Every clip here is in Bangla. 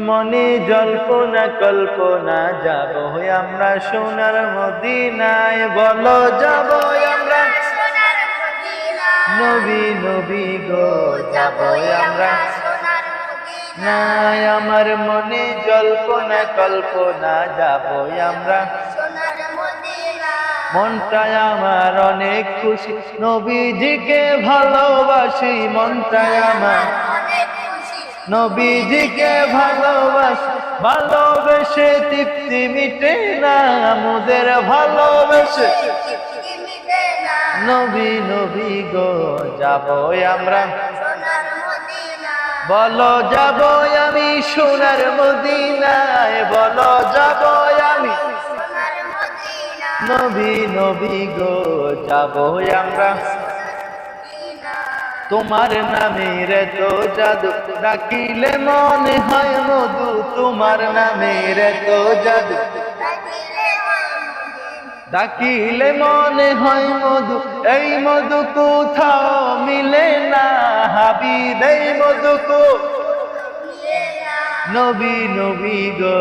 মনে জল্পনা কল্পনা যাব আমরা সোনার মদিনায়। বলো যাব আমরা নবী নবী গো যাব আমরা নাই আমার মনে জল্পনা কল্পনা যাব আমরা মনটায় আমার অনেক খুশি নবীজিকে ভালোবাসি মনটায় আমার নবীজিকে ভালোবাসি, ভালোবেসে তৃপ্তি মিটে না, মোদের ভালোবেসে। নবী নবী গো, যাব আমরা। বলো, যাব আমি সোনার মদিনায়, বলো, যাব আমি। নবী নবী গো, যাব আমরা। তোমার নামের তো জাদু ডাকিলে মনে হয় মধু। তোমার নামের তো জাদু ডাকিলে মনে হয় মধু। এই মধু কোথাও মিলে না। হাবিব এই মধু কো নবী নবী গো,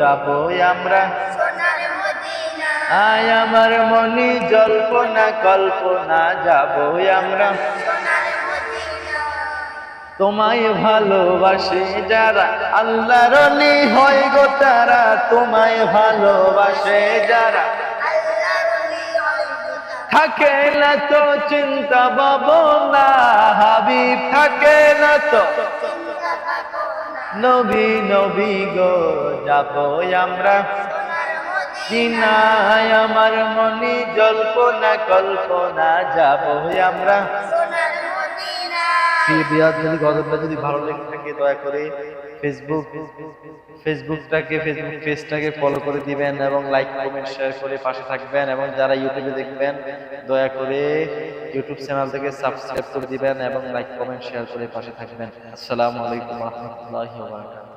যাব আমরা। আয় আমার মনি, জল্পনা, কল্পনা, যাব আমরা। তোমায় ভালোবাসে যারা, আল্লাহর অলি হয় গো তারা তোমায় ভালোবাসে যারা। থাকে না তো চিন্তা ভাবনা, হাবিব থাকে না তো। নবী নবী গো, যাব আমরা। চিনায় আমার মনি, জল্পনা, কল্পনা, যাব আমরা। যদি গল্পটা যদি ভালো লেগে থাকে, দয়া করে ফেসবুক ফেসবুকটাকে ফেসবুক পেজটাকে ফলো করে দিবেন এবং লাইক কমেন্ট শেয়ার করে পাশে থাকবেন এবং যারা ইউটিউবে দেখবেন, দয়া করে ইউটিউব চ্যানেল থেকে সাবস্ক্রাইব করে দিবেন এবং লাইক কমেন্ট শেয়ার করে পাশে থাকবেন। আসসালামু আলাইকুম রহমতুল্লাহ